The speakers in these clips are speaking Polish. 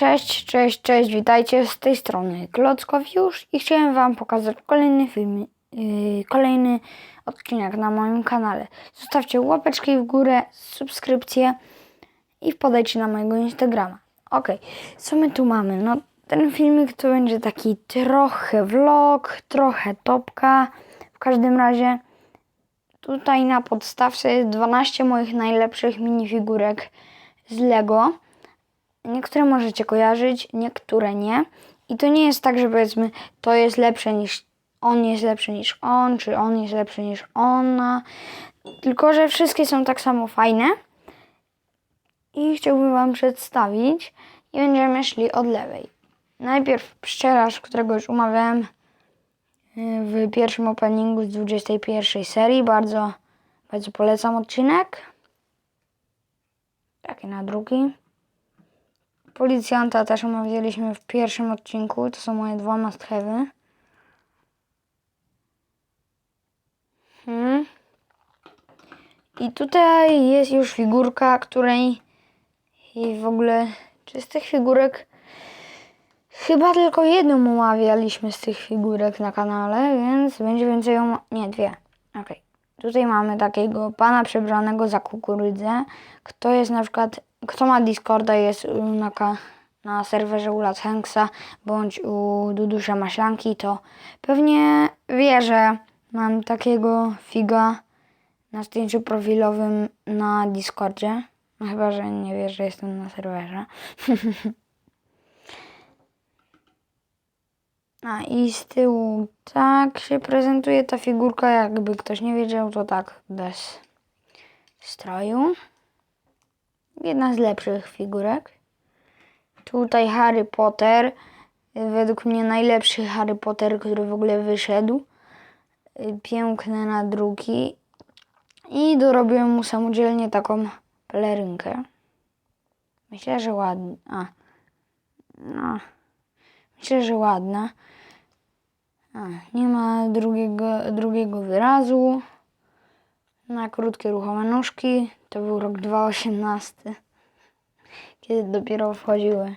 Cześć, cześć, cześć, witajcie z tej strony Klockowiusz i chciałem Wam pokazać kolejny film, yy, kolejny odcinek na moim kanale. Zostawcie łapeczki w górę, subskrypcję i wpadajcie na mojego Instagrama. Ok, co my tu mamy? No, ten filmik to będzie taki trochę vlog, trochę topka. W każdym razie tutaj na podstawce jest 12 moich najlepszych minifigurek z Lego. Niektóre możecie kojarzyć, niektóre nie. I to nie jest tak, że powiedzmy, to jest lepsze niż on jest lepszy niż on, czy on jest lepszy niż ona. Tylko, że wszystkie są tak samo fajne. I chciałbym Wam przedstawić. I będziemy szli od lewej. Najpierw pszczelarz, którego już umawiałem y, w pierwszym openingu z 21 serii. Bardzo, bardzo polecam odcinek. Taki na drugi. Policjanta też omawialiśmy w pierwszym odcinku. To są moje dwa must have'y. Hmm. I tutaj jest już figurka, której i w ogóle czy z tych figurek chyba tylko jedną omawialiśmy z tych figurek na kanale, więc będzie więcej om... nie, dwie. Okej. Tutaj mamy takiego pana przebranego za kukurydzę. Kto jest na przykład, kto ma Discorda jest na, na serwerze u Lathanksa bądź u Dudusza Maślanki, to pewnie wie, że mam takiego figa na zdjęciu profilowym na Discordzie. No chyba, że nie wie, że jestem na serwerze. A i z tyłu tak się prezentuje ta figurka, jakby ktoś nie wiedział, to tak bez stroju. Jedna z lepszych figurek. Tutaj Harry Potter. Według mnie najlepszy Harry Potter, który w ogóle wyszedł. Piękne nadruki. I dorobiłem mu samodzielnie taką pelerynkę. Myślę, że ładna. No. Myślę, że ładna. A, nie ma drugiego, drugiego wyrazu. Na krótkie ruchome nóżki. To był rok 2018. Kiedy dopiero wchodziły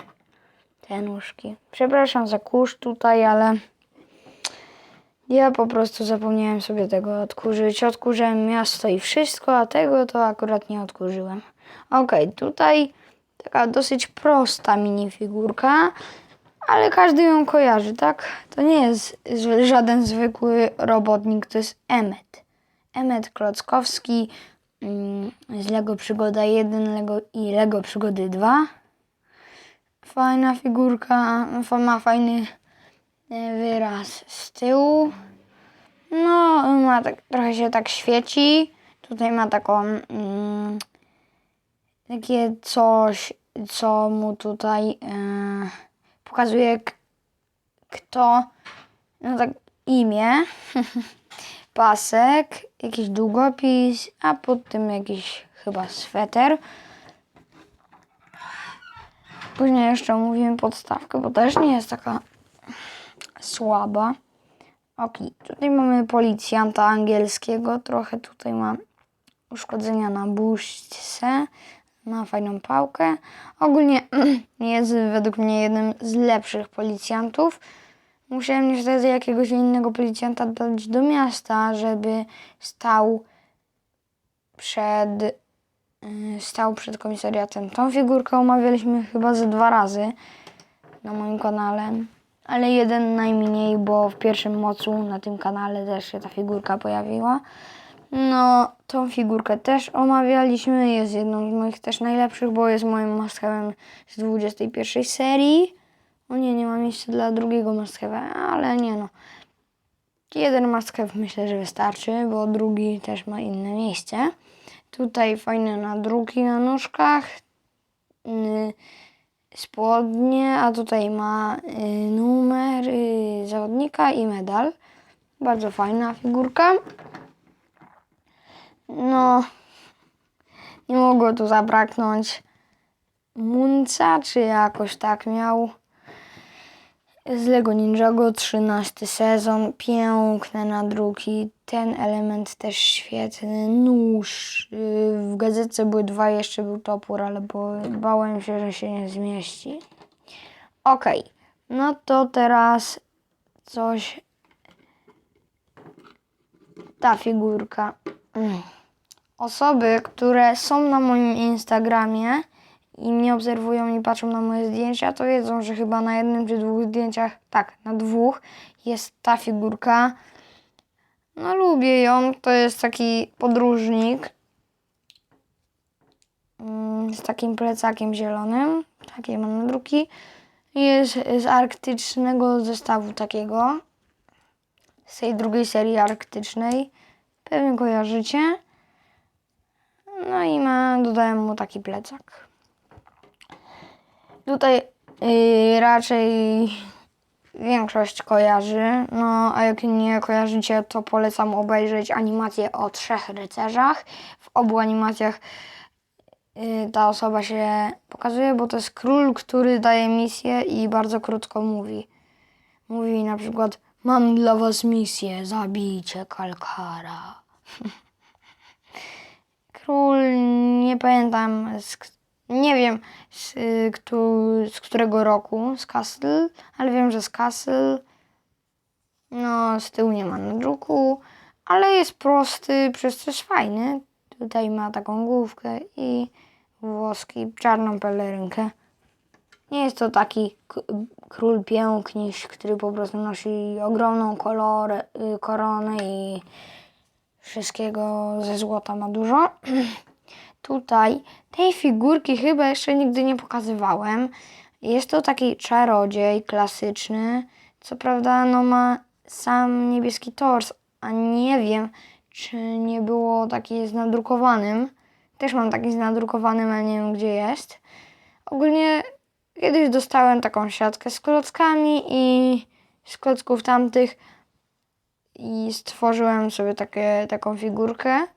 te nóżki. Przepraszam za kurz tutaj, ale ja po prostu zapomniałem sobie tego odkurzyć. Odkurzyłem miasto i wszystko, a tego to akurat nie odkurzyłem. Okej, tutaj taka dosyć prosta minifigurka, ale każdy ją kojarzy, tak? To nie jest żaden zwykły robotnik, to jest Emmet. Emmet Klockowski mm, z Lego Przygoda 1 Lego i Lego Przygody 2. Fajna figurka, ma fajny e, wyraz z tyłu. No, ma tak, trochę się tak świeci. Tutaj ma taką mm, takie coś, co mu tutaj e, pokazuje kto, no tak imię, pasek, jakiś długopis, a pod tym jakiś chyba sweter. Później jeszcze omówimy podstawkę, bo też nie jest taka słaba. Ok, tutaj mamy policjanta angielskiego, trochę tutaj ma uszkodzenia na buźce, ma fajną pałkę. Ogólnie jest według mnie jednym z lepszych policjantów. Musiałem niestety jakiegoś innego policjanta dać do miasta, żeby stał przed, y, stał przed komisariatem. Tą figurkę omawialiśmy chyba ze dwa razy na moim kanale, ale jeden najmniej, bo w pierwszym mocu na tym kanale też się ta figurka pojawiła. No, tą figurkę też omawialiśmy, jest jedną z moich też najlepszych, bo jest moim must z 21 serii. O nie, nie ma miejsca dla drugiego have'a, ale nie no. Jeden have myślę, że wystarczy, bo drugi też ma inne miejsce. Tutaj fajne nadruki na nóżkach, yy, spodnie, a tutaj ma yy, numer yy, zawodnika i medal. Bardzo fajna figurka. No, nie mogło tu zabraknąć Munca, czy jakoś tak miał. Z Lego Ninjago 13 sezon, piękne nadruki, ten element też świetny, nóż, yy, w gazetce były dwa, jeszcze był topór, ale bo bałem się, że się nie zmieści. Okej, no to teraz coś. Ta figurka. Mm. Osoby, które są na moim Instagramie i mnie obserwują i patrzą na moje zdjęcia, to wiedzą, że chyba na jednym czy dwóch zdjęciach, tak, na dwóch jest ta figurka. No lubię ją, to jest taki podróżnik mm, z takim plecakiem zielonym, takie mam na druki. Jest z arktycznego zestawu takiego, z tej drugiej serii arktycznej. Pewnie kojarzycie. No i ma, dodałem mu taki plecak. Tutaj yy, raczej większość kojarzy. No, a jak nie kojarzycie, to polecam obejrzeć animację o trzech rycerzach. W obu animacjach y, ta osoba się pokazuje, bo to jest król, który daje misję i bardzo krótko mówi. Mówi na przykład: Mam dla was misję, zabijcie Kalkara. Król, nie pamiętam, z, nie wiem z, y, z którego roku, z Castle, ale wiem, że z Castle. No, z tyłu nie ma na druku, ale jest prosty, przez jest fajny. Tutaj ma taką główkę i włoski, czarną pelerynkę. Nie jest to taki król piękniś, który po prostu nosi ogromną y, koronę i wszystkiego ze złota ma dużo. Tutaj tej figurki chyba jeszcze nigdy nie pokazywałem. Jest to taki czarodziej klasyczny. Co prawda, no ma sam niebieski tors, a nie wiem, czy nie było taki z nadrukowanym. Też mam taki z nadrukowanym, ale nie wiem gdzie jest. Ogólnie kiedyś dostałem taką siatkę z klockami i z klocków tamtych i stworzyłem sobie takie, taką figurkę.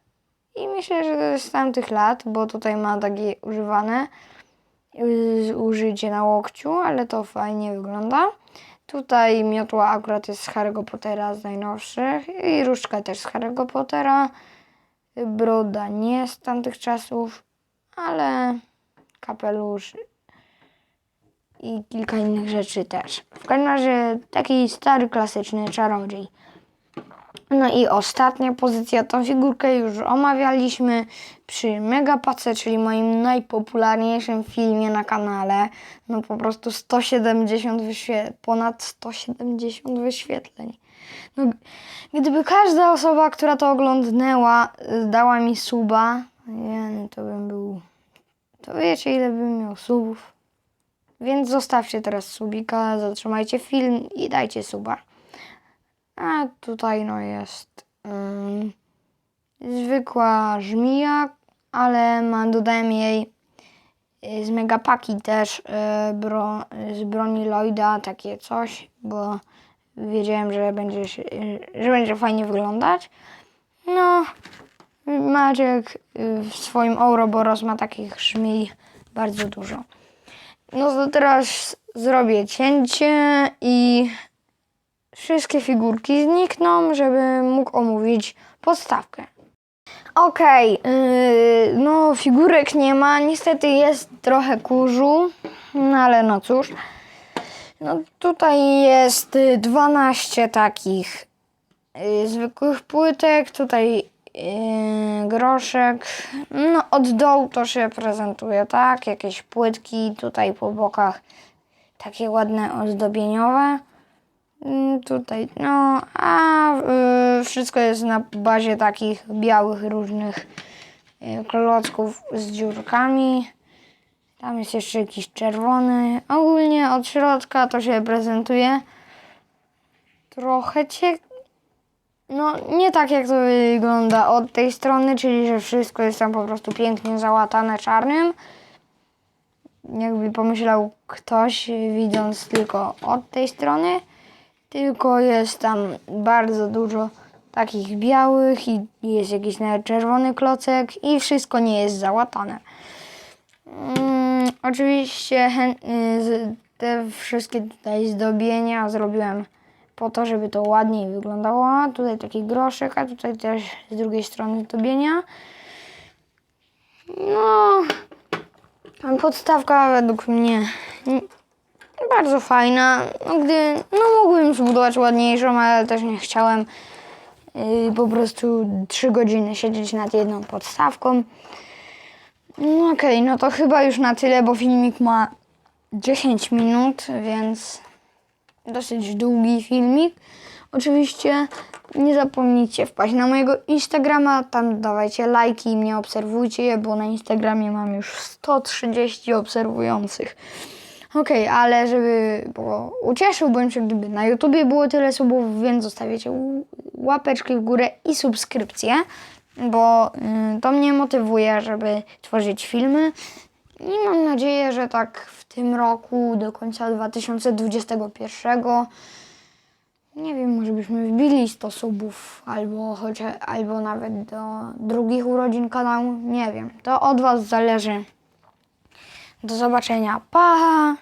I myślę, że to jest z tamtych lat, bo tutaj ma takie używane y, użycie na łokciu, ale to fajnie wygląda. Tutaj miotła akurat jest z Harry'ego Pottera z najnowszych i różdżka też z Harry'ego Pottera. Broda nie z tamtych czasów, ale kapelusz i kilka innych rzeczy też. W każdym razie taki stary, klasyczny czarodziej. No i ostatnia pozycja, tą figurkę już omawialiśmy przy Megapace, czyli moim najpopularniejszym filmie na kanale. No po prostu 170 wyświe- ponad 170 wyświetleń. No, gdyby każda osoba, która to oglądnęła, dała mi suba, nie, to bym był... To wiecie, ile bym miał subów. Więc zostawcie teraz subika, zatrzymajcie film i dajcie suba. A tutaj no jest ym, zwykła żmija, ale ma, dodałem jej y, z megapaki też y, bro, z broni Lloyda takie coś, bo wiedziałem, że będzie, się, y, że będzie fajnie wyglądać. No, Maciek y, w swoim Ouroboros ma takich żmij bardzo dużo. No to teraz zrobię cięcie i wszystkie figurki znikną, żeby mógł omówić podstawkę. Okej, yy, no figurek nie ma, niestety jest trochę kurzu, no ale no cóż. No tutaj jest y, 12 takich y, zwykłych płytek, tutaj y, groszek. No od dołu to się prezentuje tak, jakieś płytki tutaj po bokach takie ładne ozdobieniowe. Mm, Tutaj, no, a y, wszystko jest na bazie takich białych różnych y, klocków z dziurkami. Tam jest jeszcze jakiś czerwony. Ogólnie od środka to się prezentuje trochę cie... No, nie tak jak to wygląda od tej strony, czyli że wszystko jest tam po prostu pięknie załatane czarnym. Jakby pomyślał ktoś, widząc tylko od tej strony tylko jest tam bardzo dużo takich białych i jest jakiś nawet czerwony klocek i wszystko nie jest załatane. Mm, oczywiście y, te wszystkie tutaj zdobienia zrobiłem po to, żeby to ładniej wyglądało. Tutaj taki groszek, a tutaj też z drugiej strony zdobienia. No, podstawka według mnie bardzo fajna. No, gdy, no mógłbym zbudować ładniejszą, ale też nie chciałem yy, po prostu 3 godziny siedzieć nad jedną podstawką. No okej, no to chyba już na tyle, bo filmik ma 10 minut, więc dosyć długi filmik. Oczywiście nie zapomnijcie wpaść na mojego Instagrama, tam dawajcie lajki i mnie obserwujcie, bo na Instagramie mam już 130 obserwujących. Okej, ale żeby było, ucieszyłbym się, gdyby na YouTubie było tyle subów, więc zostawiacie łapeczki w górę i subskrypcję, bo y, to mnie motywuje, żeby tworzyć filmy. I mam nadzieję, że tak w tym roku, do końca 2021, nie wiem, może byśmy wbili 100 subów, albo, chociaż, albo nawet do drugich urodzin kanału, nie wiem. To od Was zależy. Do zobaczenia. Pa!